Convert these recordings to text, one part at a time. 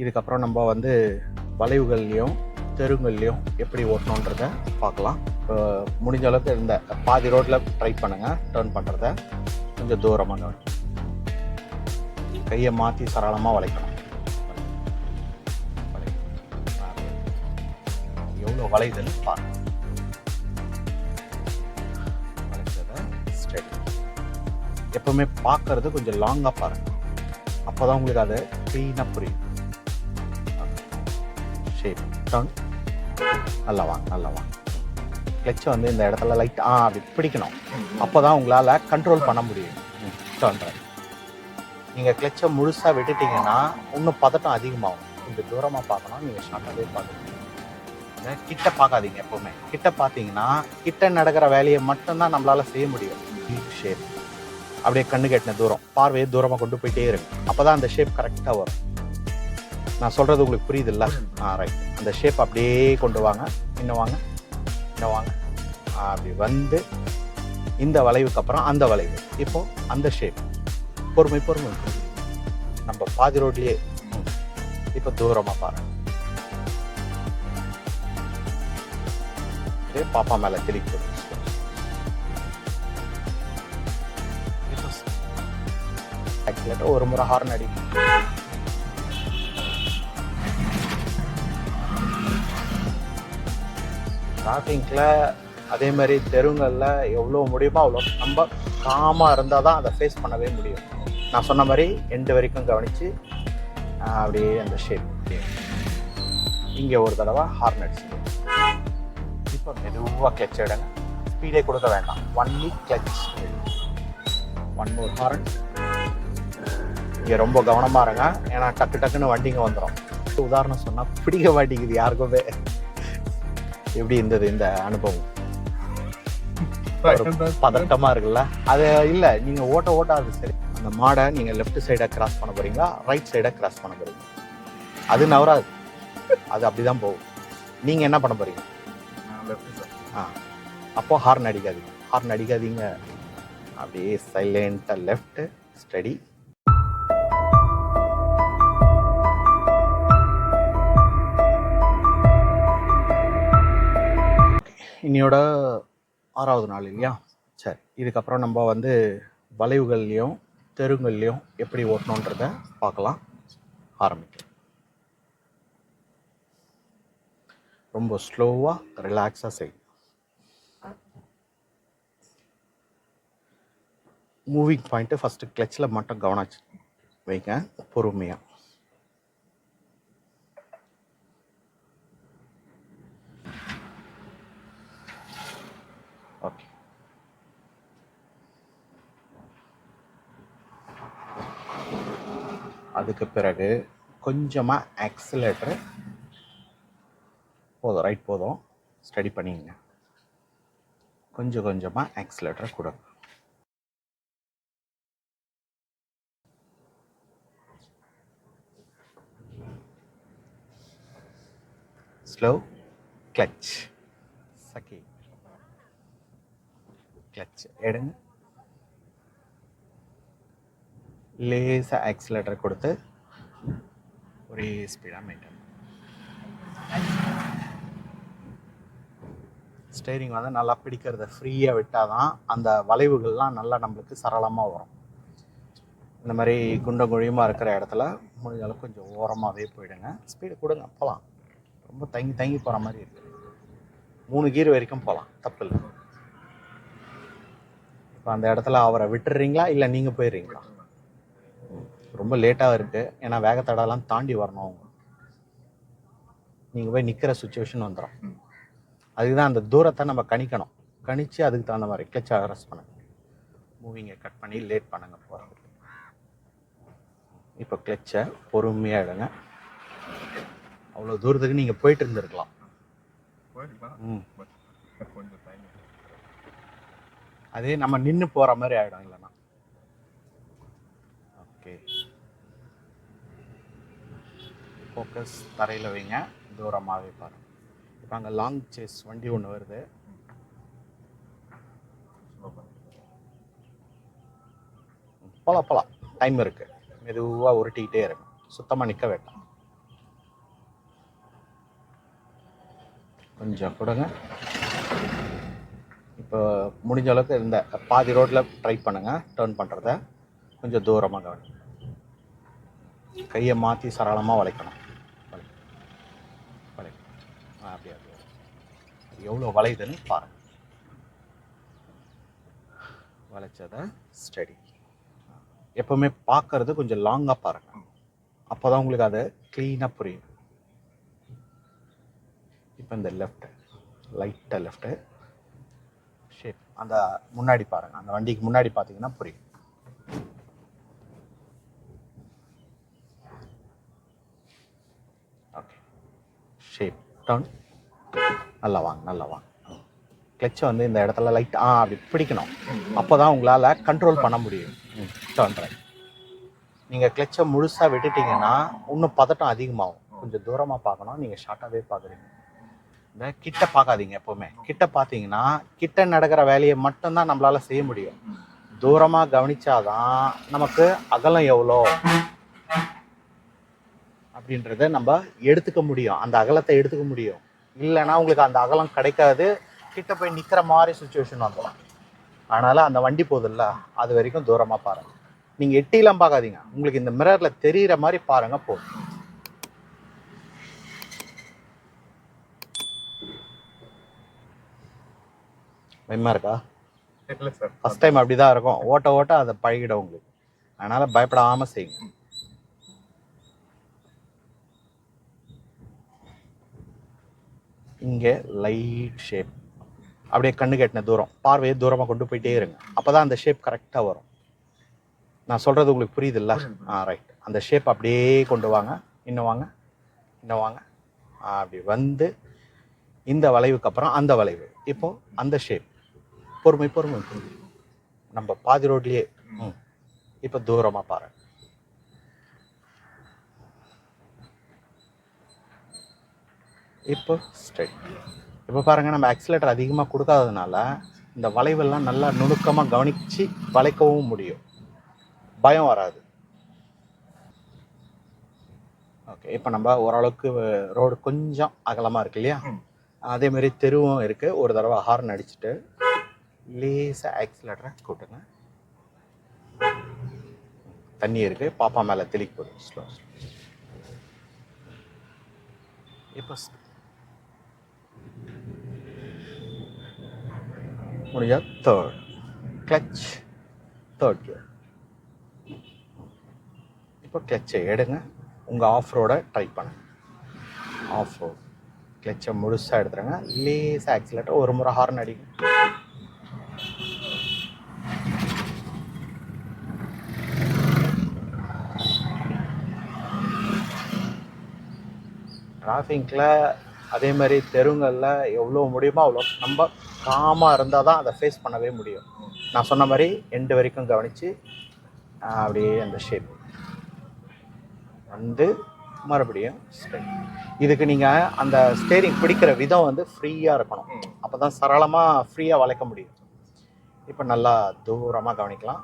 இதுக்கப்புறம் நம்ம வந்து வளைவுகள்லையும் தெருங்கள்லையும் எப்படி ஓட்டணுன்றத பார்க்கலாம். இப்போ முடிஞ்ச அளவுக்கு இந்த பாதி ரோட்டில் ட்ரை பண்ணுங்கள் டேர்ன் பண்ணுறத கொஞ்சம் தூரமாக கவனிங்க. கையை மாற்றி சரளமாக வளைக்கணும். எவ்வளோ வளைதல் பாருங்கள் வளைச்சதை straight. எப்பவுமே பார்க்கறது கொஞ்சம் லாங்காக பாருங்க. அப்போதான் உங்களுக்கு அது க்ளீனாக புரியும். ஷேப் டர்ன் நல்லா வாங்க நல்லா வாங்க. கிளச்சை வந்து இந்த இடத்துல லைட் ஆ அப்படி பிடிக்கணும். அப்போ தான் உங்களால் கண்ட்ரோல் பண்ண முடியும். டர்ன் நீங்கள் கிளச்சை முழுசாக விட்டுட்டீங்கன்னா இன்னும் பதட்டம் அதிகமாகும். கொஞ்சம் தூரமாக பார்க்கணும் நீங்கள் ஷார்ட்டாகவே பார்க்கணும். கிட்ட பார்க்காதீங்க எப்போவுமே. கிட்ட பார்த்தீங்கன்னா கிட்ட நடக்கிற வேலையை மட்டும்தான் நம்மளால் செய்ய முடியும். ஷேப் அப்படியே கண்ணு கெட்டின தூரம். பார்வையை தூரமாக கொண்டு போயிட்டே இருக்கு. அப்போ தான் அந்த ஷேப் கரெக்டாக வரும். நான் சொல்கிறது உங்களுக்கு புரியுதுல்ல? ஆ ரைட் அந்த ஷேப் அப்படியே கொண்டு வாங்க. இன்னும் வாங்க. இன்னும் வாங்க. அப்படி வந்து இந்த வளைவுக்கு அப்புறம் அந்த வளைவு. இப்போது அந்த ஷேப் பொறுமை பொறுமை. நம்ம பாதி ரோட்லேயே இப்போ தூரமாக பாருங்க. பாப்பா மேலே தெளிக்கு ஒரு முறை ஹார்ன் அடிக்கும் டிராஃபிக்கில் அதே மாதிரி தெருங்களில் எவ்வளோ முடியுமோ அவ்வளோ நம்ம காமாக இருந்தால் தான் அதை ஃபேஸ் பண்ணவே முடியும். நான் சொன்ன மாதிரி எண்டு வரைக்கும் கவனித்து அப்படியே அந்த ஷேப் இங்கே ஒரு தடவை ஹார்ன் அடிச்சு இப்போ மெதுவாக கிளச் எடுங்க. ஸ்பீடே கொடுக்க வேண்டாம். Only clutch one more horn இங்கே ரொம்ப கவனமாக இருங்க. ஏன்னா டக்கு டக்குன்னு வண்டிங்க வந்துடும் உதாரணம் சொன்னால் பிடிக்க மாட்டேங்குது யாருக்குமே. எப்படி இருந்தது இந்த அனுபவம்? பதட்டமா இருக்குல்ல? அது இல்ல நீங்க ஓட்ட ஓட்ட அது சரி. அந்த மாடை நீங்க லெஃப்ட் சைடா கிராஸ் பண்ண போறீங்களா? ரைட் சைடா கிராஸ் பண்ண போறீங்க அது நவராது. அது அப்படிதான் போகும். நீங்க என்ன பண்ண போறீங்க? ஆ. அப்போ ஹார்ன் அடிக்காதீங்க. ஹார்ன் அடிக்காதீங்க. அப்படியே சைலண்டா லெஃப்ட் ஸ்டடி இன்னையோட ஆறாவது நாள் இல்லையா? சரி இதுக்கப்புறம் நம்ம வந்து வளைவுகள்லையும் தெருங்கள்லையும் எப்படி ஓட்டணுன்றத பார்க்கலாம். ஆரம்பிக்கலாம். ரொம்ப ஸ்லோவாக ரிலாக்ஸாக செய்யும் மூவிங் பாயிண்ட்டு ஃபஸ்ட்டு கிளச்சில் மட்டும் கவனிச்சு வைங்க பொறுமையாக ஓகே அதுக்கு பிறகு கொஞ்சமாக ஆக்சிலேட்டர் போதும் ரைட் போதும். ஸ்டடி பண்ணிங்க கொஞ்சம் கொஞ்சமாக ஆக்சிலேட்டரை கொடுங்க. ஸ்லோ கிளச் சக்கி கிளச் எடுங்க. லேசாக ஆக்சிலேட்டர் கொடுத்து ஒரே ஸ்பீடாக மெயின்டைன் ஸ்டேரிங் வந்து நல்லா பிடிக்கிறத ஃப்ரீயாக விட்டால் தான் அந்த வளைவுகள்லாம் நல்லா நம்மளுக்கு சரளமாக வரும். இந்த மாதிரி குண்டம் குழியுமாக இருக்கிற இடத்துல முடிஞ்ச அளவுக்கு கொஞ்சம் ஓரமாகவே போயிடுங்க. ஸ்பீடு கொடுங்க போகலாம் ரொம்ப தங்கி தங்கி போகிற மாதிரி இருக்கு. மூணு கீர் வரைக்கும் போகலாம் தப்பு இல்லை. இப்போ அந்த இடத்துல அவரை விட்டுறீங்களா இல்லை நீங்கள் போயிடுறீங்களா? ரொம்ப லேட்டாக இருக்குது ஏன்னா வேகத்தடெல்லாம் தாண்டி வரணும் அவங்க. நீங்கள் போய் நிற்கிற சுச்சுவேஷன் வந்துடும் அதுதான் அந்த தூரத்தை நம்ம கணிக்கணும். கணிச்சு அதுக்கு தகுந்த மாதிரி கிளச்சை அரெஸ்ட் பண்ணுங்க. மூவிங்கை கட் பண்ணி லேட் பண்ணுங்க போகிறதுக்கு இப்போ கிளச்சை பொறுமையாக எடுங்க. அவ்வளோ தூரத்துக்கு நீங்கள் போயிட்டு இருந்திருக்கலாம். ம். அதே நம்ம நின்று போகிற மாதிரி ஆகிடும் ஃபோக்கஸ் தரையில் வைங்க. தூரமாகவே பாருங்கள் இப்போ அங்கே லாங் சேஸ் வண்டி ஒன்று வருது. போல போலாம். டைம் இருக்குது மெதுவாக உருட்டிக்கிட்டே இருக்கும் சுத்தமாக நிற்க வேண்டாம். கொஞ்சம் கொடுங்க. இப்போ முடிஞ்ச அளவுக்கு இந்த பாதி ரோட்டில் ட்ரை பண்ணுங்கள் டேர்ன் பண்ணுறத கொஞ்சம் தூரமாக கவனிங்க. கையை மாற்றி சரளமாக வளைக்கணும். எவ்வளோ வளையுதுன்னு பாருங்க. வளைச்சதை ஸ்டடி எப்பவுமே பார்க்கறது கொஞ்சம் லாங்காக பாருங்க. அப்போ தான் உங்களுக்கு அது க்ளீனாக புரியும். இப்போ இந்த லெஃப்ட் லைட்டாக லெஃப்ட்டு ஷேப் அந்த முன்னாடி பாருங்க. அந்த வண்டிக்கு முன்னாடி பார்த்தீங்கன்னா புரியும். ஓகே ஷேப் டவுன் நல்லா வாங்க நல்லா வாங்க. கிளச்சை வந்து இந்த இடத்துல லைட் ஆ அப்படி பிடிக்கணும். அப்போ தான் உங்களால் கண்ட்ரோல் பண்ண முடியும். டர்ன் ரைட் நீங்கள் கிளச்சை முழுசாக விட்டுட்டீங்கன்னா இன்னும் பதட்டம் அதிகமாகும். கொஞ்சம் தூரமாக பார்க்கணும். நீங்கள் ஷார்ட்டாகவே பார்க்குறீங்க. இந்த கிட்ட பார்க்காதீங்க எப்போவுமே. கிட்ட பார்த்தீங்கன்னா கிட்ட நடக்கிற வேலையை மட்டும்தான் நம்மளால் செய்ய முடியும். தூரமாக கவனிச்சாதான் நமக்கு அகலம் எவ்வளோ அப்படின்றத நம்ம எடுத்துக்க முடியும். அந்த அகலத்தை எடுத்துக்க முடியும். இல்லைன்னா உங்களுக்கு அந்த அகலம் கிடைக்காது. கிட்ட போய் நிற்கிற மாதிரி சுச்சுவேஷன் வந்துடும் அதனால அந்த வண்டி போகுதுல்ல அது வரைக்கும் தூரமாக பாருங்க. நீங்கள் எட்டிலாம் பார்க்காதீங்க. உங்களுக்கு இந்த மிரரில் தெரியிற மாதிரி பாருங்க போதும். பயமா இருக்கா? இல்ல சார் ஃபர்ஸ்ட் டைம் அப்படிதான் இருக்கும். ஓட்ட ஓட்ட அதை பழகிடும் உங்களுக்கு. அதனால பயப்படாம செய்யுங்க. இங்கே லைட் ஷேப் அப்படியே கண்ணு கெட்டின தூரம். பார்வையை தூரமாக கொண்டு போயிட்டே இருங்க. அப்பதான் அந்த ஷேப் கரெக்டாக வரும். நான் சொல்றது உங்களுக்கு புரியுதுல்ல? ஆ ரைட் அந்த ஷேப் அப்படியே கொண்டு வாங்க. இன்னும் வாங்க. இன்னும் வாங்க. அப்படி வந்து இந்த வளைவுக்கு அப்புறம் அந்த வளைவு. இப்போ அந்த ஷேப் பொறுமை பொறுமை நம்ம பாதி ரோட்லயே ம். இப்போ தூரமா பாரு இப்போ ஸ்ட்ரைட் இப்போ பாருங்க நம்ம ஆக்சிலேட்டர் அதிகமாக கொடுக்காததுனால இந்த வளைவெல்லாம் நல்லா நுணுக்கமாக கவனிச்சு வளைக்கவும் முடியும். பயம் வராது. ஓகே இப்போ நம்ம ஓரளவுக்கு ரோடு கொஞ்சம் அகலமாக இருக்கு இல்லையா? ம். அதே மாதிரி தெருவும் இருக்கு. ஒரு தடவை ஹார்ன் அடிச்சுட்டு லேசாக ஆக்சிலேட்டரை கூட்டுங்க. தண்ணி இருக்கு. பாப்பா மேலே தெளிக்க போகுது ஸ்லோ இப்போ ஸ்- தேர்ட் கிளச் தேர்ட் கியர் இப்போ கிளச்சை எடுங்க. உங்கள் ஆஃப் ரோடை ட்ரை பண்ணுங்க. ஆஃப் ரோட் கிளச்சை முழுசாக எடுத்துருங்க. லேசாக ஆக்சிலேட்டர் ஒரு முறை ஹார்ன் அடிங்க. டிராஃபிக்கில் அதே மாதிரி தெருங்களில் எவ்வளோ முடியுமோ அவ்வளோ நம்ம காமாக இருந்தால் தான் அதை ஃபேஸ் பண்ணவே முடியும். நான் சொன்ன மாதிரி எண்டு வரைக்கும் கவனித்து அப்படியே அந்த ஷேப் வந்து மறுபடியும் இதுக்கு நீங்கள் அந்த ஸ்டேரிங் பிடிக்கிற விதம் வந்து ஃப்ரீயாக இருக்கணும். அப்போ தான் சரளமாக ஃப்ரீயாக வளைக்க முடியும். இப்போ நல்லா தூரமாக கவனிக்கலாம்.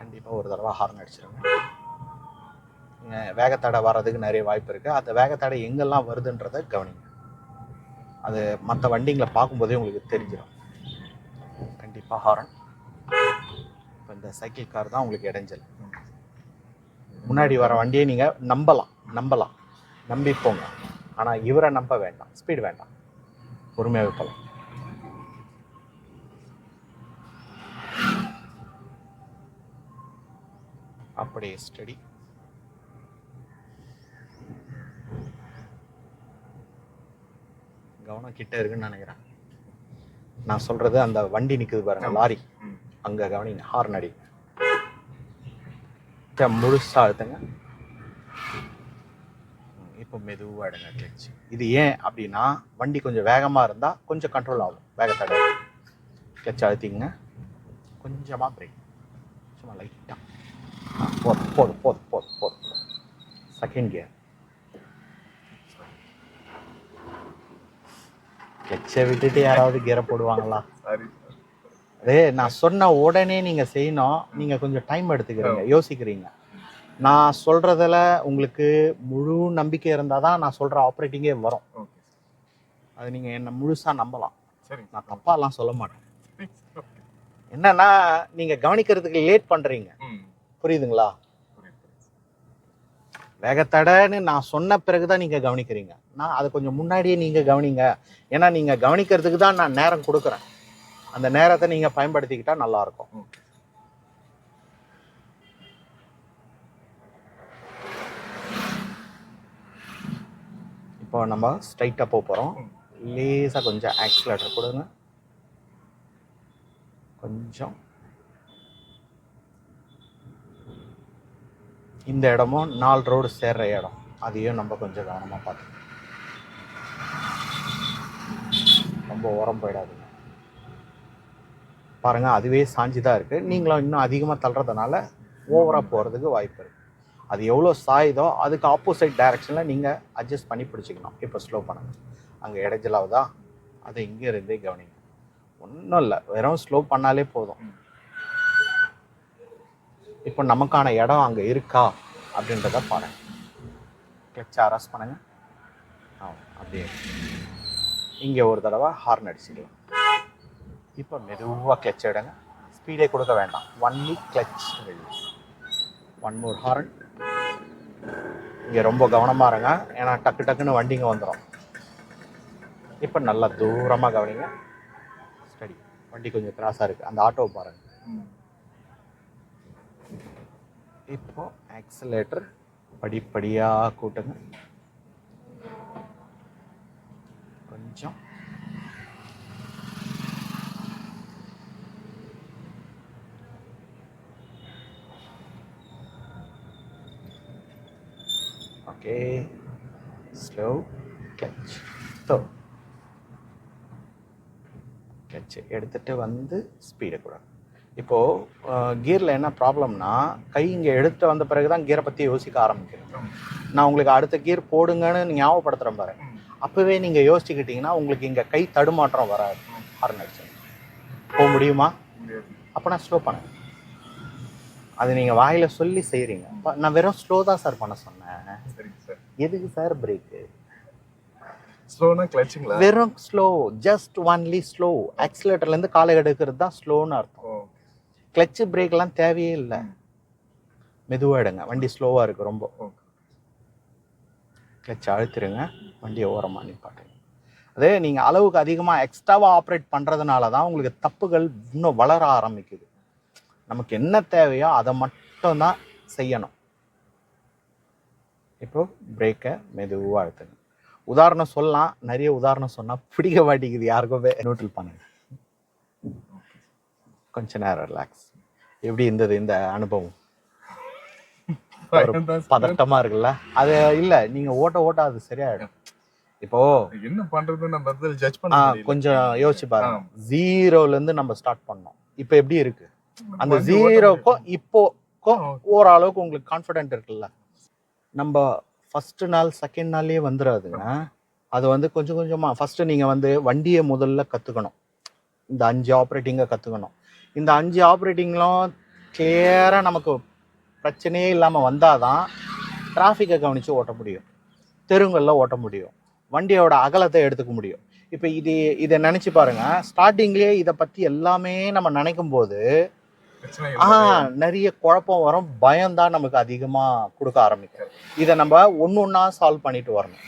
கண்டிப்பாக ஒரு தடவை ஹார்ன் அடிச்சிருங்க. வேகத்தடை வர்றதுக்கு நிறைய வாய்ப்பு இருக்குது அந்த வேகத்தடை எங்கெல்லாம் வருதுன்றதை கவனிங்க. அது மற்ற வண்டிங்களை பார்க்கும்போதே உங்களுக்கு தெரிஞ்சிடும் கண்டிப்பாக ஹாரன். இப்போ இந்த சைக்கிள் கார் தான் உங்களுக்கு இடைஞ்சல். முன்னாடி வர வண்டியை நீங்கள் நம்பலாம் நம்பலாம். நம்பி போங்க. ஆனால் இவரை நம்ப வேண்டாம். ஸ்பீடு வேண்டாம். பொறுமையாக போகலாம் அப்படியே ஸ்டடி கவனம் கிட்ட இருக்குன்னு நினைக்கிறேன். நான் சொல்றது அந்த வண்டி நிக்குது பாருங்க. லாரி. அங்க கவனிங்க ஹார்ன் அடி. முழுசா அழுத்துங்க. இப்போ மெதுவாக எடுங்க கிளச் இது ஏன் அப்படின்னா வண்டி கொஞ்சம் வேகமா இருந்தா கொஞ்சம் கண்ட்ரோல் ஆகும் வேகத்தடை. கிளச் அழுத்திங்க கொஞ்சமா பிரேக் சும்மா லைட்டா போதும் போதும் போதும் போதும் போதும். செகண்ட் கியர் கிளச்சை விட்டுட்டு யாராவது கியரை போடுவாங்களா? சாரி அதே நான் சொன்ன உடனே நீங்க செய்யணும். நீங்க கொஞ்சம் டைம் எடுத்துக்கிறீங்க. யோசிக்கிறீங்க. நான் சொல்றதுல உங்களுக்கு முழு நம்பிக்கை இருந்தால் தான் நான் சொல்ற ஆப்ரேட்டிங்கே வரும். அது நீங்க என்ன முழுசா நம்பலாம். சரிங்க நான் தப்பாலாம் சொல்ல மாட்டேன். சார் என்னன்னா நீங்க கவனிக்கிறதுக்கு லேட் பண்றீங்க. ம். புரியுதுங்களா? புரியுது புரியுது வேகத்தடன்னு நான் சொன்ன பிறகுதான் நீங்க கவனிக்கிறீங்க. நான் அதை கொஞ்சம் முன்னாடியே நீங்க கவனிங்க. ஏன்னா நீங்க கவனிக்கிறதுக்கு தான் நான் நேரம் கொடுக்குறேன். அந்த நேரத்தை நீங்க பயன்படுத்திக்கிட்டா நல்லா இருக்கும் இப்போ நம்ம ஸ்ட்ரைட்டாக போக போகிறோம் லேசாக கொஞ்சம் ஆக்சிலேட்டர் கொடுங்க. கொஞ்சம். இந்த இடமும் நாலு ரோடு சேர்ற இடம். அதையும் நம்ம கொஞ்சம் கவனமாக பார்த்துக்கணும் ரொம்ப உரம் போயிடாதுங்க. பாருங்க அதுவே சாஞ்சி தான் இருக்குது நீங்களும் இன்னும் அதிகமாக தள்ளுறதுனால ஓவராக போகிறதுக்கு வாய்ப்பு இருக்குது அது எவ்வளோ சாயுதோ அதுக்கு ஆப்போசிட் டைரக்ஷனில் நீங்கள் அட்ஜஸ்ட் பண்ணி பிடிச்சிக்கணும் இப்போ ஸ்லோ பண்ணுங்கள் அங்கே இடைஞ்சலாவதா? அதை இங்கே இருந்தே கவனிங்க. ஒன்றும் இல்லை. வெறும் ஸ்லோ பண்ணாலே போதும். இப்போ நமக்கான இடம் அங்கே இருக்கா அப்படின்றத பாருங்க. கிளச்சை அரெஸ்ட் பண்ணுங்க. ஆ அப்படியே. இங்கே ஒரு தடவை ஹார்ன் அடிச்சுக்கலாம். இப்போ மெதுவாக கிளச் எடுங்க. ஸ்பீடே கொடுக்க வேண்டாம். Only clutch one more horn இங்கே ரொம்ப கவனமாக இருங்க. ஏன்னா டக்கு டக்குன்னு வண்டிங்க வந்துடும் இப்போ நல்லா தூரமாக கவனிங்க. ஸ்டடி வண்டி கொஞ்சம் கிராஸாக இருக்குது அந்த ஆட்டோவை பாருங்கள் இப்போ ஆக்சலேட்டர் படிப்படியாக கூட்டுங்க. கொஞ்சம். Okay slow clutch so clutch எடுத்துகிட்டு வந்து ஸ்பீடை கூட இப்போ கியரில் என்ன ப்ராப்ளம்னா கை இங்கே எடுத்து வந்த பிறகு தான் கியரை பற்றி யோசிக்க ஆரம்பிக்கிறேன். நான் உங்களுக்கு அடுத்த கியர் போடுங்கன்னு ஞாபகப்படுத்துகிறேன் பாரு. அப்போவே நீங்கள் யோசிச்சுக்கிட்டீங்கன்னா உங்களுக்கு இங்கே கை தடுமாற்றம் வராது. ஹார்ன் அடிச்சு போக முடியுமா? அப்போ நான் ஸ்லோ பண்ணேன். அது நீங்கள் வாயில் சொல்லி செய்கிறீங்க நான் வெறும் ஸ்லோ தான் சார் பண்ண சொன்னேன். எதுக்கு சார் பிரேக்கு ஸ்லோனா கிளச்சுங்களா வெறும் ஸ்லோ ஜஸ்ட் ஒன்லி ஸ்லோ ஆக்சிலேட்டர்லேருந்து காலை எடுக்கிறது தான் ஸ்லோன்னு அர்த்தம். கிளச்சு பிரேக்லாம் தேவையே இல்லை. மெதுவாக எடுங்க. வண்டி ஸ்லோவாக இருக்குது ரொம்ப. கிளச் அழுத்திருங்க. வண்டியை ஓரமாக நிப்பாட்டுங்க. அதே நீங்கள் அளவுக்கு அதிகமாக எக்ஸ்ட்ராவாக ஆப்ரேட் பண்ணுறதுனால தான் உங்களுக்கு தப்புகள் இன்னும் வளர ஆரம்பிக்குது. நமக்கு என்ன தேவையோ அதை மட்டும் தான் செய்யணும். இப்போ பிரேக்கை மெதுவாக அழுத்துங்க. உதாரணம் சொல்லலாம். நிறைய உதாரணம் சொன்னால் பிடிக்க மாட்டேங்குது யாருக்குமே. நோட்டில் பண்ணுங்க. கொஞ்ச நேரம் ரிலாக்ஸ் எப்படி இருந்தது இந்த அனுபவம். பதட்டமா இருக்குல்ல? அது இல்ல நீங்க ஓட்ட ஓட்ட அது சரியாயிடும். இப்போ என்ன பண்றதுன்னு நம்ம ஜட்ஜ் பண்ண. கொஞ்சம் யோசிச்சு பாருங்க. ஜீரோல இருந்து நம்ம ஸ்டார்ட் பண்ணோம். இப்போ எப்படி இருக்கு? அந்த ஜீரோக்கும் இப்போக்கும். ஓரளவுக்கு உங்களுக்கு கான்ஃபிடென்ட் இருக்குல்ல? நம்ம ஃபர்ஸ்ட் நாள் செகண்ட் நாள்லயே வந்துடாதுங்க அது வந்து கொஞ்சம் கொஞ்சமா ஃபர்ஸ்ட் நீங்க வந்து வண்டியை முதல்ல கத்துக்கணும். இந்த அஞ்சு ஆப்ரேட்டிங்கை கத்துக்கணும். இந்த அஞ்சு ஆப்ரேட்டிங்லும் கிளியரா நமக்கு பிரச்சனையே இல்லாம வந்தாதான் டிராஃபிக்கை கவனிச்சு ஓட்ட முடியும். தெருங்களில் ஓட்ட முடியும். வண்டியோட அகலத்தை எடுத்துக்க முடியும். இப்போ இது இதை நினைச்சு பாருங்க. ஸ்டார்டிங்லேயே இதை பத்தி எல்லாமே நம்ம நினைக்கும் போது ஆ. நிறைய குழப்பம் வரும். பயம் தான் நமக்கு அதிகமா கொடுக்க ஆரம்பிக்கும். இதை நம்ம ஒன்று ஒன்றா சால்வ் பண்ணிட்டு வரணும்.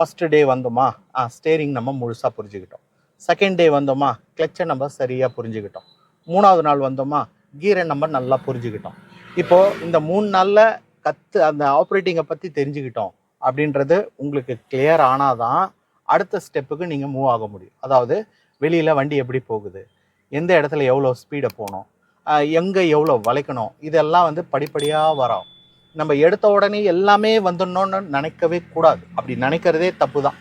ஃபர்ஸ்ட் டே வந்தோமா? ஆ ஸ்டேரிங் நம்ம முழுசா புரிஞ்சுக்கிட்டோம். செகண்ட் டே வந்தோமா? கிளச்சை நம்ம சரியா புரிஞ்சுக்கிட்டோம். மூணாவது நாள் வந்தோமா கீரை நம்ம நல்லா புரிஞ்சுக்கிட்டோம். இப்போ இந்த மூணு நாள்ல கத்து அந்த ஆப்ரேட்டிங்கை பத்தி தெரிஞ்சுக்கிட்டோம் அப்படின்றது உங்களுக்கு கிளியர் ஆனாதான் அடுத்த ஸ்டெப்புக்கு நீங்க மூவ் ஆக முடியும். அதாவது வெளியில வண்டி எப்படி போகுது எந்த இடத்துல எவ்வளோ ஸ்பீடை போகணும் எங்க எவ்வளோ வளைக்கணும் இதெல்லாம் வந்து படிப்படியா வரும். நம்ம எடுத்த உடனே எல்லாமே வந்துடணும்னு நினைக்கவே கூடாது. அப்படி நினைக்கிறதே தப்பு தான்.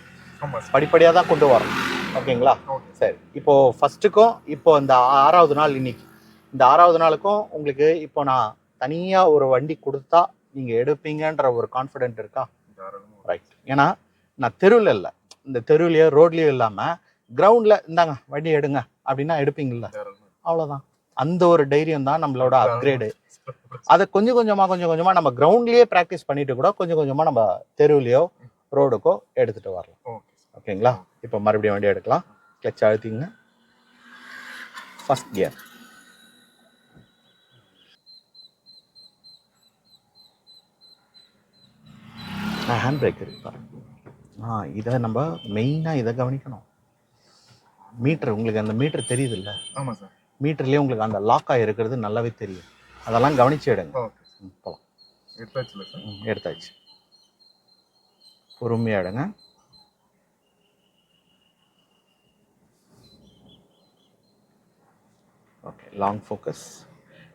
படிப்படியாக தான் கொண்டு வரணும். ஓகேங்களா? ஓகே. சரி. இப்போ ஃபர்ஸ்ட்டுக்கும் இப்போ இந்த ஆறாவது நாள் இன்னைக்கு. இந்த ஆறாவது நாளுக்கும் உங்களுக்கு இப்போ நான் தனியாக ஒரு வண்டி கொடுத்தா நீங்கள் எடுப்பீங்கன்ற ஒரு கான்ஃபிடென்ட் இருக்கா. ரைட் ஏன்னா நான் தெருவில் இல்லை. இந்த தெருவுலையோ ரோட்லேயோ இல்லாமல் கிரவுண்டில் இந்தாங்க வண்டி எடுங்க அப்படின்னா எடுப்பீங்கல்ல. அவ்வளோதான் அந்த ஒரு தைரியம் தான் நம்மளோட அப்கிரேடு அதை கொஞ்சம் கொஞ்சமா கொஞ்சம் கொஞ்சமா நம்ம கிரவுண்ட்லயே ப்ராக்டிஸ் பண்ணிட்டு கூட கொஞ்சம் கொஞ்சமா நம்ம தெருவுலையோ ரோடுக்கோ எடுத்துட்டு வரலாம். ஓகேங்களா? இப்போ மறுபடியும் வண்டி எடுக்கலாம். கிளச் அழுத்திங்க ஃபர்ஸ்ட் கியர் ஹேண்ட் பிரேக் இருக்கு ஆ இதை நம்ம மெயினாக இதை கவனிக்கணும். மீட்டர் உங்களுக்கு அந்த மீட்டர் தெரியுது இல்லை ஆமா சார் மீட்டர்லேயே உங்களுக்கு அந்த லாக்காக இருக்கிறது நல்லாவே தெரியும். அதெல்லாம் கவனிச்சு எடுங்க. ஓகே ம், போலாம். எடுத்தாச்சுல சார் ம், எடுத்தாச்சு. பொறுமையாக எடுங்க. ஓகே லாங் ஃபோக்கஸ்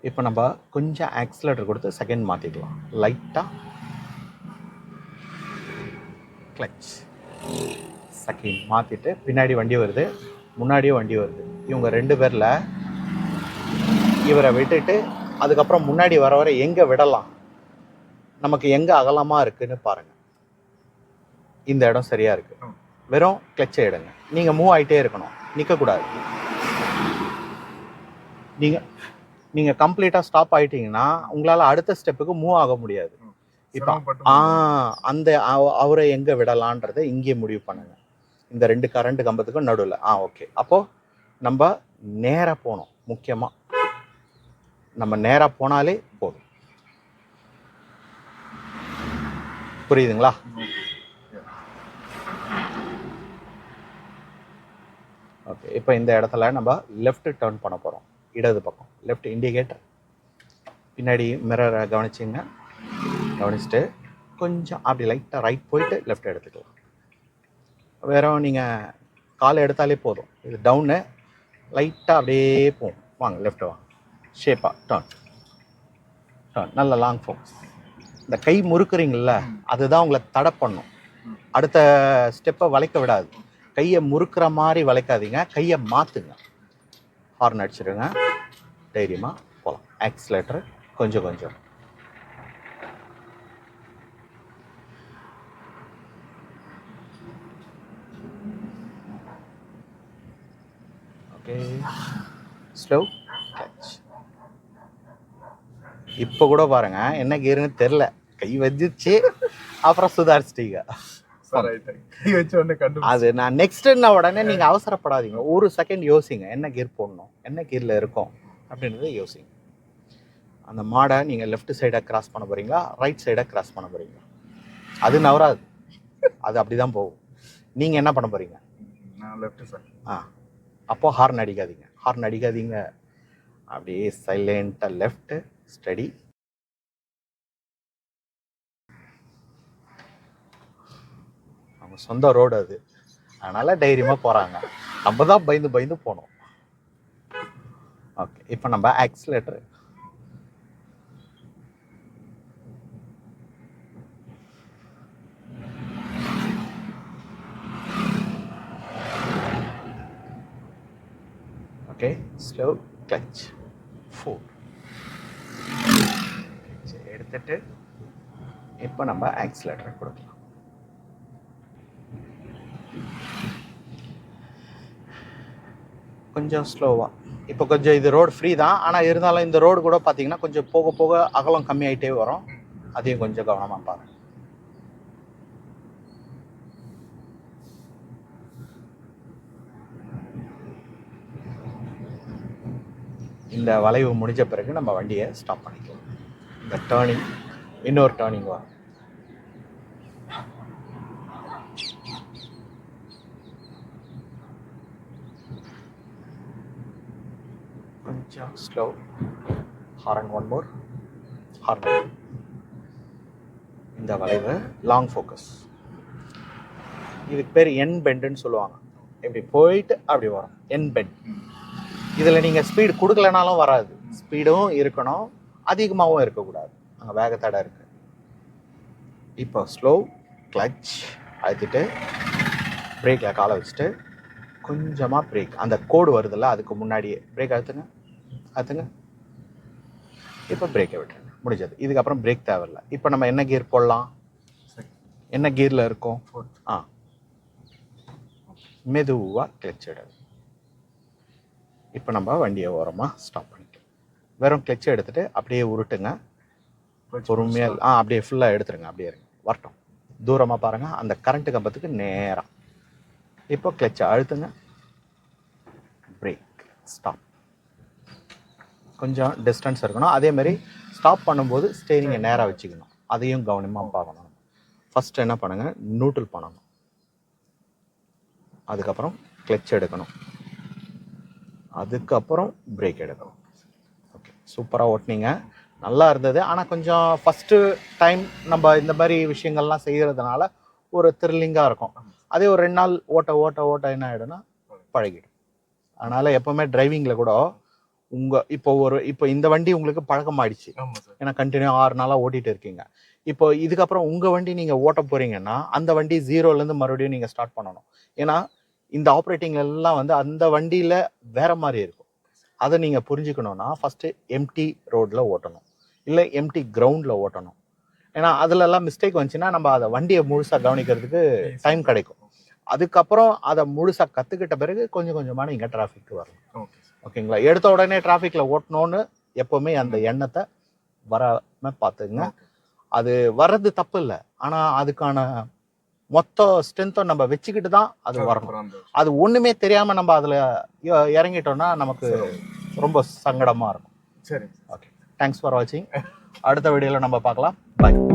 இப்போ நம்ம கொஞ்சம் ஆக்சிலேட்டர் கொடுத்து செகண்ட் மாற்றிக்கலாம் லைட்டாக கிளச் செகண்ட் மாற்றிட்டு பின்னாடி வண்டி வருது முன்னாடியும் வண்டி வருது. இவங்க ரெண்டு பேரில் இவரை விட்டுட்டு அதுக்கப்புறம் முன்னாடி வர வர எங்கே விடலாம்? நமக்கு எங்கே அகலமாக இருக்குன்னு பாருங்க. இந்த இடம் சரியா இருக்கு. ம். வெறும் கிளச்சை எடுங்க. நீங்க மூவ் ஆயிட்டே இருக்கணும். நிற்கக்கூடாது நீங்க நீங்க கம்ப்ளீட்டா ஸ்டாப் ஆயிட்டீங்கன்னா உங்களால அடுத்த ஸ்டெப்புக்கு மூவ் ஆக முடியாது. இப்போ ஆ அந்த அவ- அவரை எங்க விடலான்றதை இங்கே முடிவு பண்ணுங்க. இந்த ரெண்டு கரண்ட் கம்பத்துக்கும் நடுவில். ஆ ஓகே அப்போ நம்ம நேரா போகணும். முக்கியமா நம்ம நேரா போனாலே போதும். புரியுதுங்களா? ஓகே இப்போ இந்த இடத்துல நம்ம லெஃப்ட் டர்ன் பண்ண போகிறோம் இடது பக்கம். லெஃப்ட் இண்டிகேட்டர் பின்னாடி மிரரை கவனிச்சிங்க. கவனிச்சுட்டு கொஞ்சம் அப்படி லைட்டாக ரைட் போயிட்டு லெஃப்ட் எடுத்துக்கலாம். வெறும் நீங்கள் காலை எடுத்தாலே போதும். இது டவுனு லைட்டாக அப்படியே போகும். வாங்க லெஃப்ட் வாங்க. ஷேப்பாக டர்ன் டர்ன் நல்ல லாங் ஃபோக்ஸ் இந்த கை முறுக்குறீங்கள்ல அதுதான் உங்களை தடை பண்ணும். அடுத்த ஸ்டெப்பை வளைக்க விடாது. கையை முறுக்கிற மாதிரி வளைக்காதீங்க. கையை மாற்றுங்க ஹார்ன் அடிச்சிடுங்க தைரியமாக போகலாம் ஆக்சிலேட்டர் கொஞ்சம் கொஞ்சம். ஓகே ஸ்லோ கேட்ச் இப்போ கூட பாருங்க என்ன கீருன்னு தெரில கை வச்சிச்சு. அப்புறம் சுதாரிச்சிட்டீங்க. கண்டு அது நான் நெக்ஸ்ட்னா உடனே நீங்க அவசரப்படாதீங்க. ஒரு செகண்ட் யோசிங்க. என்ன கியர் போடணும்? என்ன கியர்ல இருக்கும்? அப்படின்றத யோசிங்க. அந்த மாடை நீங்க லெஃப்ட் சைடா கிராஸ் பண்ண போறீங்களா? ரைட் சைடா கிராஸ் பண்ண போறீங்களா? அது நவராது. அது அப்படிதான் போகும். நீங்க என்ன பண்ண போறீங்க? நான் லெஃப்ட் சார் ஆ. அப்போ ஹார்ன் அடிக்காதீங்க. ஹார்ன் அடிக்காதீங்க. அப்படியே சைலண்ட்டாக லெஃப்ட் ஸ்டடி அவங்க சொந்த ரோடு அது. அதனால தைரியமாக போகிறாங்க நம்ம தான் பயந்து பயந்து போனோம். ஓகே இப்போ நம்ம accelerator okay slow clutch four எடுத்துட்டு இப்போ நம்ம ஆக்சிலேட்டரை கொடுக்கலாம். கொஞ்சம் ஸ்லோவாக இப்போ கொஞ்சம் இது ரோடு ஃப்ரீ தான். ஆனால் இருந்தாலும் இந்த ரோடு கூட பார்த்தீங்கன்னா கொஞ்சம் போக போக அகலம் கம்மியாயிட்டே வரும். அதையும் கொஞ்சம் கவனமாக பாருங்கள் இந்த வளைவு முடிஞ்ச பிறகு நம்ம வண்டியை ஸ்டாப் பண்ணிக்கலாம். இந்த டேர்னிங் இன்னொரு டேர்னிங் வரும். கொஞ்சம் slow horn one more horn இந்த வளைவு லாங் ஃபோக்கஸ் இதுக்கு பேர் என் பெண்டுன்னு சொல்லுவாங்க. இப்படி போயிட்டு அப்படி வரும். என் பெண்ட் இதில் நீங்கள் ஸ்பீடு கொடுக்கலனாலும் வராது. ஸ்பீடும் இருக்கணும். அதிகமாகவும் இருக்கக்கூடாது. அங்கே வேகத்தடை இருக்குது இப்போ ஸ்லோ கிளச் அழுத்திட்டு பிரேக்கில் காலை வச்சுட்டு கொஞ்சமாக பிரேக் அந்த கோடு வருதுல்ல அதுக்கு முன்னாடியே. பிரேக் அழுத்துங்க. அழுத்துங்க இப்போ பிரேக்கை விட்டுருங்க. முடிஞ்சது. இதுக்கப்புறம் பிரேக் தேவையில்லை. இப்போ நம்ம என்ன கியர் போடலாம்? என்ன கியரில் இருக்கோம்? ஆ. மெதுவாக கிளச் இப்போ நம்ம வண்டியை ஓரமாக ஸ்டாப் பண்ணிக்கலாம் வெறும் கிளச்சை எடுத்துட்டு அப்படியே உருட்டுங்க. பொறுமையாக ஆ அப்படியே ஃபுல்லாக எடுத்துருங்க. அப்படியே இருங்க. வரட்டும். தூரமாக பாருங்கள் அந்த கரண்ட் கம்பத்துக்கு நேராக இப்போ கிளச்சை அழுத்துங்க. பிரேக் ஸ்டாப் கொஞ்சம் டிஸ்டன்ஸ் இருக்கணும். அதே மாதிரி ஸ்டாப் பண்ணும்போது ஸ்டேரிங்கை நேராக வச்சுக்கணும். அதையும் கவனமாக பார்க்கணும். ஃபஸ்ட்டு என்ன பண்ணுங்க? நூட்டில் பண்ணணும். அதுக்கப்புறம் கிளச் எடுக்கணும். அதுக்கப்புறம் பிரேக் எடுக்கணும். ஓகே சூப்பராக ஓட்டுனீங்க. நல்லா இருந்தது. ஆனால் கொஞ்சம் ஃபஸ்ட்டு டைம் நம்ம இந்த மாதிரி விஷயங்கள்லாம் செய்கிறதுனால ஒரு த்ரில்லிங்காக இருக்கும். அதே ஒரு ரெண்டு நாள் ஓட்ட ஓட்ட ஓட்ட என்ன ஆகிடும்னா பழகிடும். அதனால் எப்போவுமே டிரைவிங்கில் கூட உங்கள் இப்போ ஒரு இப்போ இந்த வண்டி உங்களுக்கு பழக்கமாயிடுச்சு. ஏன்னா கண்டினியூ ஆறு நாளாக ஓட்டிட்டு இருக்கீங்க. இப்போ இதுக்கப்புறம் உங்கள் வண்டி நீங்கள் ஓட்ட போகிறீங்கன்னா அந்த வண்டி ஜீரோலேருந்து மறுபடியும் நீங்கள் ஸ்டார்ட் பண்ணணும். ஏன்னா இந்த ஆப்ரேட்டிங் எல்லாம் வந்து அந்த வண்டியில் வேற மாதிரி இருக்கும். அதை நீங்கள் புரிஞ்சுக்கணுன்னா ஃபஸ்ட்டு எம்டி ரோட்டில் ஓட்டணும். இல்லை எம்டி கிரவுண்டில் ஓட்டணும். ஏன்னா அதுலலாம் மிஸ்டேக் வந்துச்சுன்னா நம்ம அதை வண்டியை முழுசாக கவனிக்கிறதுக்கு டைம் கிடைக்கும். அதுக்கப்புறம் அதை முழுசாக கற்றுக்கிட்ட பிறகு கொஞ்சம் கொஞ்சமாக நீங்கள் டிராஃபிக் சார் ஓகேங்களா? எடுத்த உடனே டிராஃபிக்கில் ஓட்டணும்னு எப்போவுமே அந்த எண்ணத்தை வராம பார்த்துங்க. அது வர்றது தப்பு இல்லை. ஆனால் அதுக்கான மொத்த ஸ்ட்ரென்த்தை நம்ம வச்சுக்கிட்டு தான் அது வரணும். அது ஒன்றுமே தெரியாமல் நம்ம அதில் இறங்கிட்டோம்னா நமக்கு ரொம்ப சங்கடமாக இருக்கும். சரி. ஓகே. தேங்க்ஸ் ஃபார் வாட்சிங் அடுத்த வீடியோவில் நம்ம பார்க்கலாம். பாய்